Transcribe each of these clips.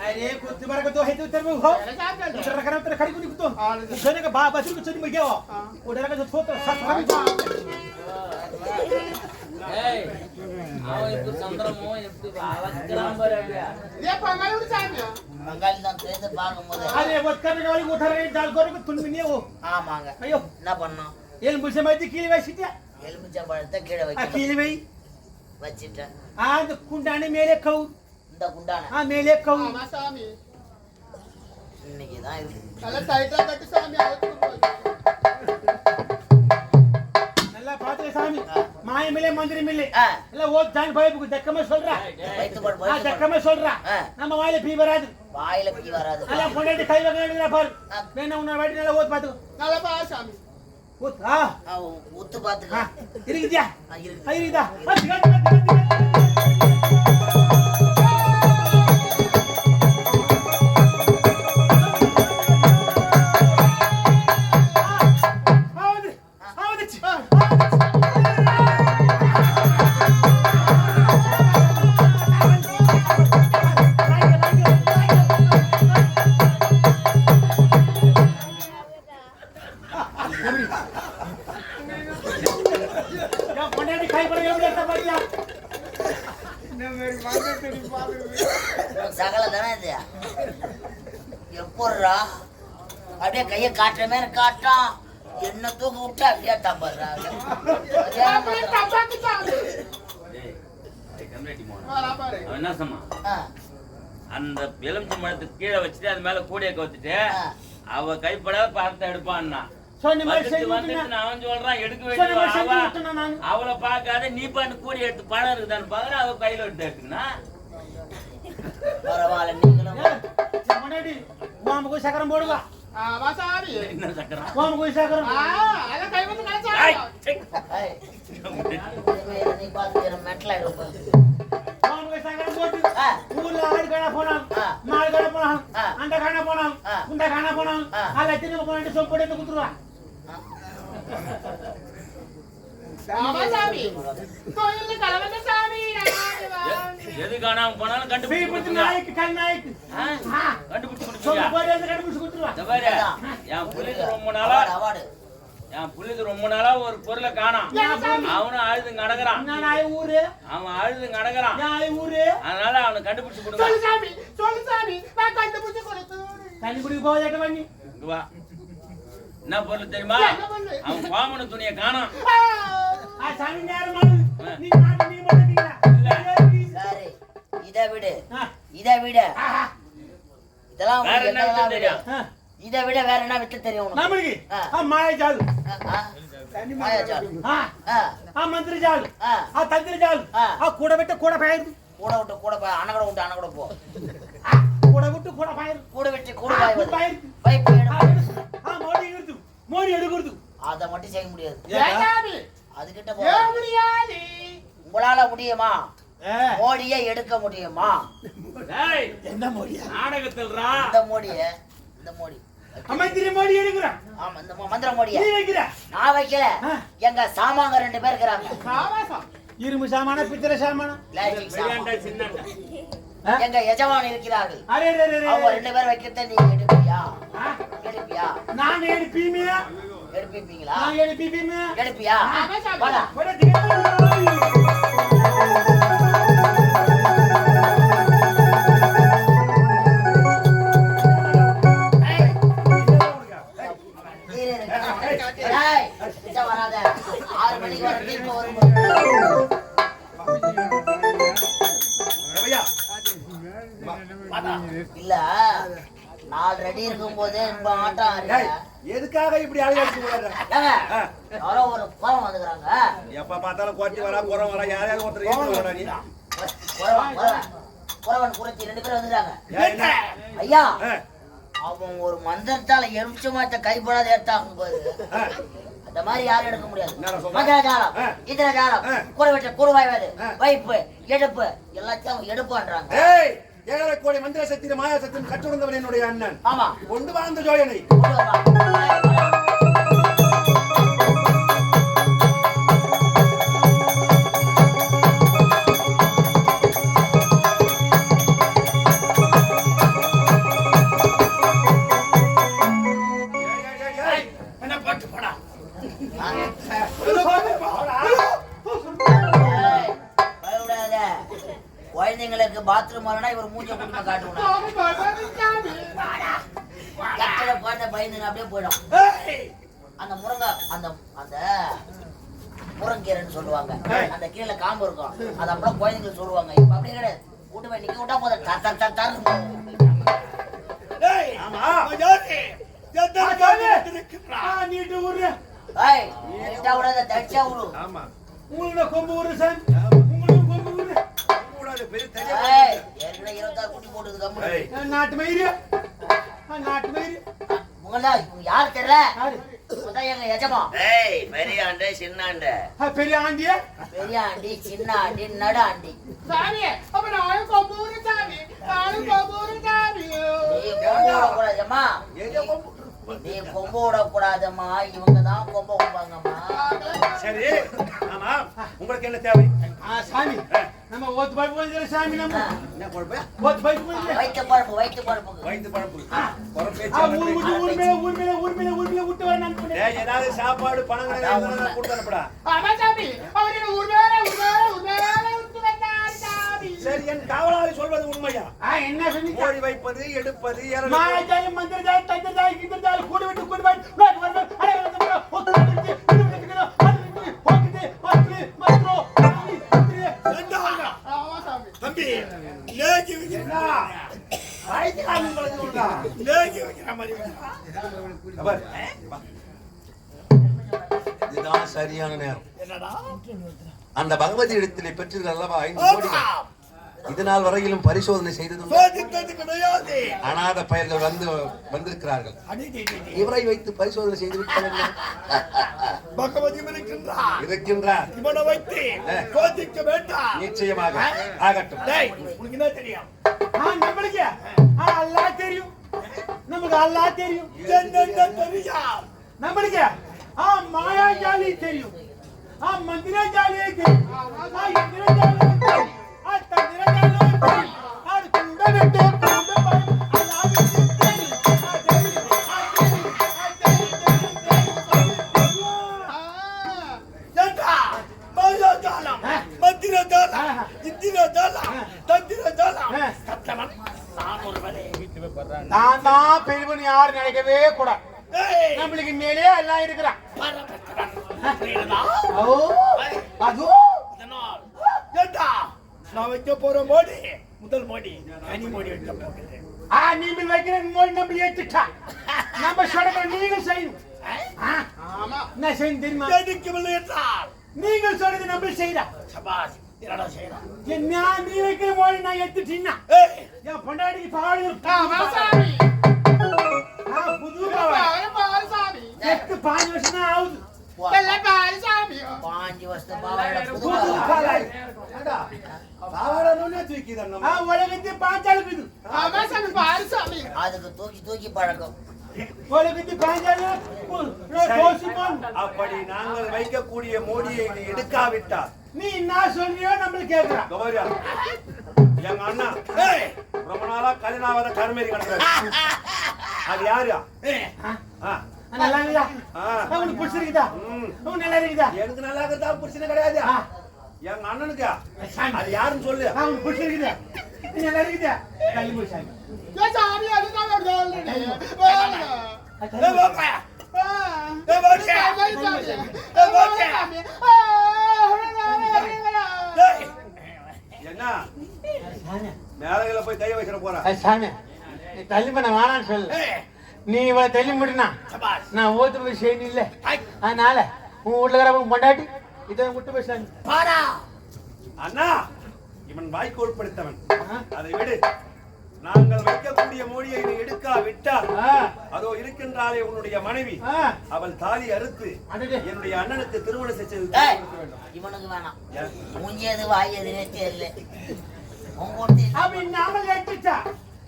अरे कुत्ते मारा हो तेरे रखना तेरे खड़ी कुनी कुत्तो जने का बाप बच्चे को चली मर गया वो डरा का जो थोड़ा साथ खा ఏయ్ ఆవ குண்டா குண்டான. ஆமேலே கவு ஆமா சாமி. இன்னைக்கு தான் இது நல்ல சைடுல கட்டு சாமி அவுத்து நல்லா பாத்துக்க சாமி. மாயமில்லை மந்திரமில்லை. எல்லாம் ஓ தான் பயப்புக்கு தக்கமா சொல்றேன் தக்கமா சொல்றேன் நம்ம வாயில பீ வராது. வாயில பீ வராது. நல்லா பொண்டாட்டி கை வைக்கிறா பாரு. வேணா உன்னை வாட்டி நல்லா ஓத்து பாத்துக்கோ நல்லா பா சாமி. ஊத்து? பாத்துக்க இருக்குதியா? இருக்குதா? சகல தானே இது எப்படா அப்படியே கையை காட்டுற காட்டான். என்ன தூக்க விட்டு அப்படியே தம்படுறாங்க என்ன சொன்னா அந்த எலுமிச்சம்பழத்துக்கு கீழே வச்சுட்டு அது மேல கூடிய கவுத்துட்டு அவ கைப்பட பணத்தை எடுப்பான்னா. அவளை பாக்காத நீ பண்ணு கூடி எடுத்து படம் இருக்குதான்னு பாக்குற அவ கையில எடுத்து எடுத்துக்கனா. பரவாயில்ல நீங்களும் சக்கரம் போடுவா. என்ன சக்கரம்? சக்கரம். போட்டு ஊர்ல ஆடு கடை போனோம் நாலு கடை போனோம் அந்த கடை போனோம் இந்த கடை போனோம் அதை திரும்ப போனான்னு சொல்லி போட்டு எடுத்து கொடுத்துருவான் போனாலும் என் புலிக்கு ரொம்ப நாளா ஒரு பொருளை காணாம். அவனும் அழுது கடக்குறான் அவன் அழுது கடக்குறான் அதனால அவனை கண்டுபிடிச்சு கொடுங்க. கண்டுபிடிச்சு போதேட்ட பண்ணி என்ன பொருள் தெரியுமா? அவன் பாமன துணியை காணும். இத விடு இதை விடு. இதெல்லாம் வேற என்ன தெரியும்? இதை விட வேற என்ன விட்டு தெரியும் நம்மளுக்கு? மாயாஜால் மாயாஜால் ஆ மந்திரஜால் ஆ. தந்திரஜால் ஆ கூட விட்டு கூட பயிர் கூட விட்டு கூட அணகட விட்டு அணகட போ. கூட விட்டு கூட பயிர் கூட விட்டு கூட பயிர் பயிர் மோடி எடுக்கிறது. அதை மட்டும் செய்ய முடியாது. அதுகிட்ட முடியாது. உங்களால முடியுமா? மோடிய எடுக்க முடியுமா? என்ன மோடி நாடகத்தில் இந்த மோடிய இந்த மோடி. மோடி எடுக்கிறான். ஆமா இந்த மந்திர மோடிய. நான் வைக்கல. எங்க சாமாங்க ரெண்டு பேர் இருக்கிறாங்க. இரும்பு சாமான பித்திர சாமான? எங்க எஜமான் இருக்கிறார்கள். அவங்க ரெண்டு பேர் வைக்கிறத நீங்க எடுக்கிறியா எடுப்பியா? நான் எடுப்பிப்பீங்களா? நான் எடுப்பியா. வாடா. நாலு ரெடி இருக்கும் போதே இப்ப ஆட்டம். எதுக்காக இப்படி அழகு அடிச்சு விடாத ஏங்க, யாரோ ஒரு குரம் வந்துக்கிறாங்க. எப்ப பார்த்தாலும் கொட்டி வரா குறம் வரா யாரையாவது ஒருத்தர் நீ? குறவன் குறைச்சி ரெண்டு பேரும் வந்துக்கிறாங்க? ஐயா அவன் ஒரு மந்திரத்தால எரிச்சமாத்த கைப்படாத எடுத்தாங்க பாரு. ஆ, அந்த மாதிரி யாரும் எடுக்க முடியாது. என்னடா சொல்ற? மந்திர ஜாலம் ஆ. இதர ஜாலம் ஆ. கூடை வெட்ட கூடு வாய்வாது ஆ. வைப்பு எடுப்பு எல்லாத்தையும் அவன் எடுப்பான்றாங்க. ஏழரை கோடி மந்திர சக்தியும் மாயா சத்தியம் கற்றுணர்ந்தவன் என்னுடைய அண்ணன். ஆமா. கொண்டு வாழ்ந்த ஜோயனை. என்ன பாட்டு போடா. குழந்தைங்களுக்கு பாத்ரூம் வரனா இவர் மூஞ்ச குடும்ப காட்டுவோம் குழந்தை பயந்து அப்படியே போயிடும். அந்த முருங்கை அந்த அந்த முருங்கீரைன்னு சொல்லுவாங்க. அந்த கீழே காம்பு இருக்கும். அது அப்புறம் குழந்தைங்களுக்கு சொல்லுவாங்க. இப்ப அப்படியே கிடையாது. கூட்டு போய் நிக்க விட்டா போதும். எத்தனை காலம் இருக்கிறான்? ஆ, நீட்டு விடாத, தடிச்சா விடு. ஆமா. உங்களோட கொம்பு ஊரு சார் நாட்டு மயிறு. நாட்டு மயிறு. இவங்க யாரு? தெரியல? பெரிய ஆண்டு சின்ன ஆண்டு. பெரிய ஆண்டியா? பெரிய ஆண்டி சின்ன ஆண்டி நடு ஆண்டி. சாமி அப்ப நானும் கொம்பூரு சாமி நானும் கொம்பூரு சாமி நீ கொம்பு விடக்கூடாதம்மா. இவங்க தான் கொம்பு விடுவாங்கம்மா சரி ஆமா உங்களுக்கு என்ன தேவை? ஆ, சாமி. நம்ம ஓத்து பைப்பு கொஞ்சம் சாமி நம்ம. என்ன குழப்பம் ஓத்து பைப்பு கொஞ்சம் வயிற்று பழப்பு வயிற்று பழப்பு ஆ, பேச்சு ஊர் விட்டு ஊர் மேல ஊர் மேல ஊர் மேல ஊர் மேல விட்டு வர நான் ஏதாவது சாப்பாடு பணம் கிடையாது கொடுத்து அனுப்புடா. ஆமா சாமி. அவர் ஊர் மேல ஊர் மேல ஊர் மேல சரி என் காவலாளி சொல்வது உண்மையா? ஆ, என்ன சொன்னீங்க கோழி வைப்பது எடுப்பது ஏறது மாயாஜாலம் மந்திரஜாலம் தந்திரஜாலம் கிந்திரஜாலம் கூடு விட்டு கூடு தம்பி லேகி வைக்கிறா வயிற்றுக்காரன் உங்களுக்கு உண்டா? லேகி வைக்கிற மாதிரி. இதுதான் சரியான நேரம். அந்த பகவதி இடத்திலே பெற்றீர்கள் அல்லவா ஐந்து கோடிகள் இதனால் வரையிலும் பரிசோதனை சோதித்தது கிடையாது. அநாத பெயர்கள் வந்து வந்திருக்கிறார்கள். இவரை வைத்து பரிசோதனை செய்து பகவதி இருக்கின்றார். இவனை வைத்து சோதிக்க வேண்டாம். நிச்சயமாக ஆகட்டும். என்ன தெரியும்? நம்மளுக்கு. ஆ அல்லாஹ் தெரியும். நமக்கு அல்லாஹ் தெரியும். தெரியும்? நம்மளுக்கு. ஆ தெரியும். ஆ மந்திரஜாலியே தெரியும். ஆ இந்திரஜாலியே தெரியும் நான் தான் பெரியவன் யாரும் நினைக்கவே கூடாது. ஏய். நம்மளுக்கு மேலே எல்லாம் இருக்கிறான். நான் வைக்க போற மோடி? முதல் மோடி. கனி மோடி வைக்க போகிறேன் ஆ நீங்கள் வைக்கிற மோடி நம்ம ஏத்துட்டா நம்ம சொல்ற நீங்க செய்யணும். ஆமா. என்ன செய்யணும் தெரியுமா? நீங்கள் சொல்றது நம்ம செய்யலாம் சபாஸ் என்னடா செய்யலாம் நீ வைக்கிற மோடி நான் என் சாமி ஆ, புது பாவாடை. பாஞ்சு வருஷம் தான் ஆகுது பாஞ்சு வருஷம் உலகத்து அதுக்கு தூக்கி தூக்கி பழக்கம். அப்படி நாங்கள் வைக்கக்கூடிய மோடியை நீ எடுக்காவிட்டால் நீ என்ன சொல்றியோ நம்மளுக்கு கேக்குறான் கௌரியா எங்க அண்ணா ரொம்ப நாளா கல்யாணாவத கருமேரி கிடக்குறாரு. அது யாரு? ஆ, நல்லா இருக்குதா? ஆ. உனக்கு பிடிச்சிருக்குதா. உனக்கு நல்லா இருக்குதா? எனக்கு நல்லா இருக்கிறதா பிரச்சனை கிடையாது. எங்க அண்ணனுக்கு. அது யாருன்னு சொல்லு. ஆ, உனக்கு பிடிச்சிருக்குதா நல்லா இருக்குதா? அதுதான் ஒரு ஆல்ரெடி ஏய், வாப்பா. ஏய், வாப்பா. ஏய், என்ன மேலகளை போய் கைய வச்சிட போற? அது சாமி நீ தள்ளி பண்ண வேணான்னு சொல்லு நீ இவ்வளவு தள்ளி முடினா. நான் ஓத்து போய் செய்யணும் இல்ல. அதனால உன் வீட்டுல இருக்கிறவங்க பொண்டாட்டி இதை விட்டு போய் சாமி பாடா அண்ணா இவன் வாய்க்கு உட்படுத்தவன். ஆ. அதை விடு. நாங்கள் வைக்கக்கூடிய மொழியை நீ எடுக்காவிட்டால் ஆ, அதோ இருக்கின்றாளே உன்னுடைய மனைவி. அவள் தாலி அறுத்து. என்னுடைய அண்ணனுக்கு திருமணம் வேண்டும் இவனுக்கு வேணாம்? மூஞ்சியது வாயதுன்னே தெரியல. உங்கள்கிட்ட அப்படி நாமல் எடுத்துச்சா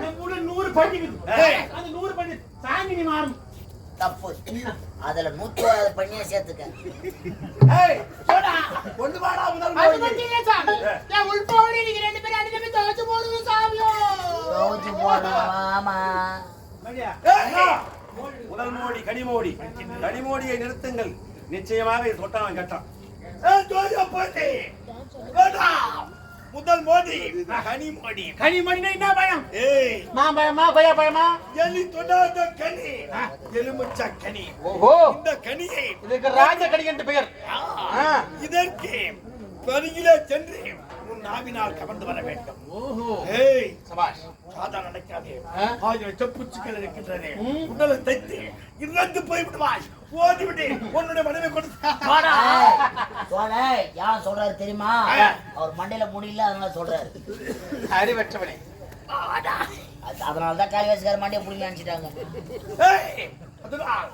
நம்ம கூட நூறு பண்ணிக்குது. அந்த நூறு பண்ணி சாமி நீ மாறும். தப்பு. அதுல நூத்தி ஒன்பது பண்ணியே சேர்த்துக்க. போடா. முதல் உள்போடி நீங்க ரெண்டு பேரும் அடிச்சு போய் துவைச்சு போடுங்க சாமியோ. ஆமா முதல் மோடி கனிமோடி கனிமோடியை நிறுத்துங்கள். நிச்சயமாக இது தொட்டான் கெட்டான் முதல் மோடி கனி மோடி கனி மணினா என்ன பயம்? ஏய். மா பயமா? கொய்யா பயமா? எலி தொடாத கனி. எலுமிச்ச கனி. ஓஹோ. இந்த கனியை இதுக்கு ராஜ கனி என்று பெயர். இதற்கு பருகிலே சென்று உன் நாவினால் கவர்ந்து வர வேண்டும். ஓஹோ. ஏய். சபாஷ். சாதா நடக்காதே? ஆயிரம் செப்புச்சுக்கள் இருக்கின்றன. உடலை தைத்து இறந்து போய் விடுவாய் ஓடிவிடு. உன்னுடைய மனைவி கொடுத்து. சோழ யார் சொல்றாரு தெரியுமா? அவர் மண்டையில முடியல அதனால சொல்றாரு. அறிவற்றவனே. அது- அதனாலதான் காளிவாசிக்கார மண்டையை புடிங்க நினைச்சிட்டாங்க அதுதான்